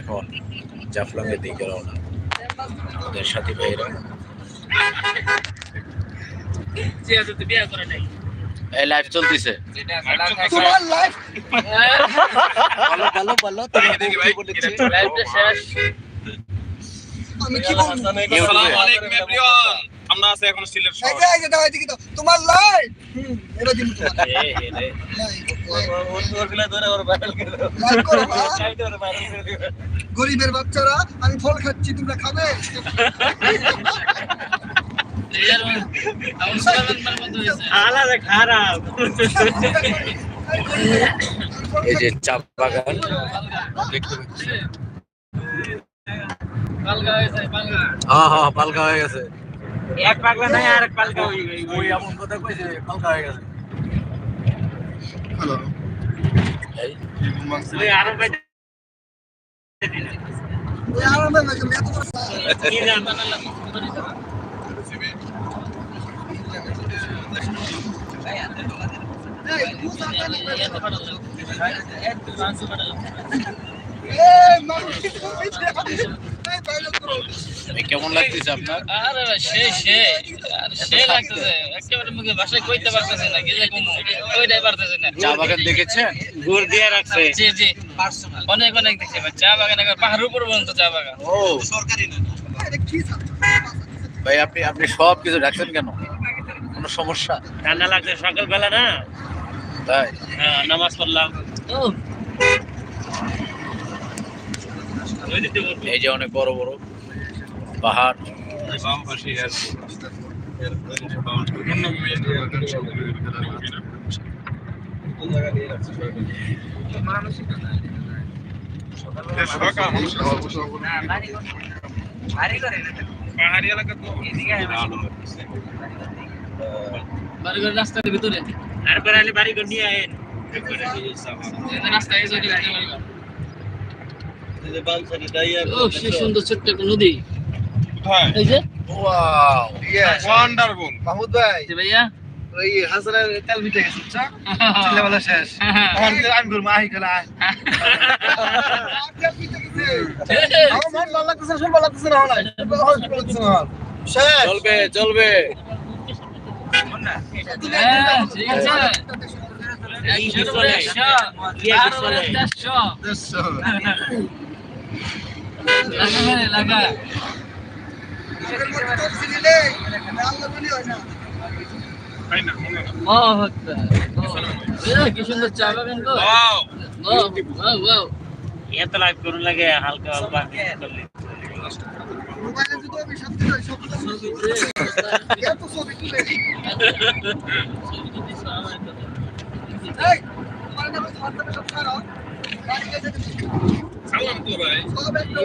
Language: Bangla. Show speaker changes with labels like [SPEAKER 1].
[SPEAKER 1] এখন জাফলংয়ের দিকে রওনা। আমাদের সাথী ভাইয়েরা। এই লাইভ চলতেছে।
[SPEAKER 2] তোমার আমি কি বলব?
[SPEAKER 3] আসসালামু আলাইকুম এভরিওয়ান আমরা আছি এখন
[SPEAKER 2] এই
[SPEAKER 3] শহর
[SPEAKER 2] যে এই যে দাও এদিকে দাও তোমার লাইফ হুম এটা দিন তোমার
[SPEAKER 1] এ, এ, এ,
[SPEAKER 2] লাইভ করো। গরিবের বাচ্চারা আমি ফল খাচ্ছি তোমরা খাবে
[SPEAKER 1] এই যে চা বাগান দেখতে পাচ্ছি হ্যাঁ হ্যাঁ পালকা হয়ে গেছে
[SPEAKER 4] এক পাগলা নাই আর এক পালকা হয়ে গেছে।
[SPEAKER 1] ওই এমন কথা কইছে পালকা হয়ে গেছে।
[SPEAKER 2] হ্যালো।
[SPEAKER 1] এই
[SPEAKER 4] ওই আরও ভাই
[SPEAKER 2] ওই আরামে লাগে এত বড়
[SPEAKER 4] কি জান
[SPEAKER 2] এই বুঝা কেন এই মানুষ।
[SPEAKER 1] কেমন লাগতেছে আপনার?
[SPEAKER 5] আরে ভাই, সেই সেই আর সেই লাগতেছে একেবারে মুখে ভাষায় কইতে পারতেছে না কি যে কমু কইটাই পারতেছে না।
[SPEAKER 1] চা বাগান দেখেছেন?
[SPEAKER 4] গুড় দিয়ে রাখছে।
[SPEAKER 5] জি জি অনেক অনেক দেখছি ভাই চা বাগান একবার পাহাড়ের উপর পর্যন্ত চা বাগান।
[SPEAKER 1] ও।
[SPEAKER 2] কি ছাত্র
[SPEAKER 1] ভাই আপনি আপনি সব কিছু রাখছেন কেন? কোনো সমস্যা?
[SPEAKER 4] ঠান্ডা লাগছে সকালবেলা না?
[SPEAKER 1] তাই?
[SPEAKER 4] হ্যাঁ, নামাজ পড়লাম।
[SPEAKER 1] এই যে অনেক বড় বড় পাহাড়।
[SPEAKER 3] পাহাড়ি এলাকা তো
[SPEAKER 5] বাড়িঘর রাস্তার ভিতরে।
[SPEAKER 4] আর বেড়ালে বাড়ি করে নিয়ে আয়েন।
[SPEAKER 5] এই সে সুন্দর ছোট্ট একটা নদী।
[SPEAKER 3] কোথায়
[SPEAKER 5] এই যে?
[SPEAKER 1] ওয়াও
[SPEAKER 3] ওয়ান্ডারফুল
[SPEAKER 2] মাহমুদ ভাই
[SPEAKER 5] যে ভাইয়া।
[SPEAKER 2] ওই হাসানের তেল মিটে গেছে বুঝছ? ছেলেবেলা শেষ। এখন আমি আহি খেলা আমার মন ভালো লাগতেছে শুন ভালো না শেষ।
[SPEAKER 1] চলবে চলবে।
[SPEAKER 5] হ্যাঁ ঠিক আছে। কি সুন্দর চা বাগান
[SPEAKER 4] এত লাইভ করুন লাগে, হালকা হালকা
[SPEAKER 2] মোবাইলে যদি আমি সব কিছু সব এত ছবি তুলে এই তোমার নামে হোয়াটসঅ্যাপে সব ছাড়ো গাড়ি গেছে
[SPEAKER 3] সালাম তো ভাই
[SPEAKER 2] সব একটা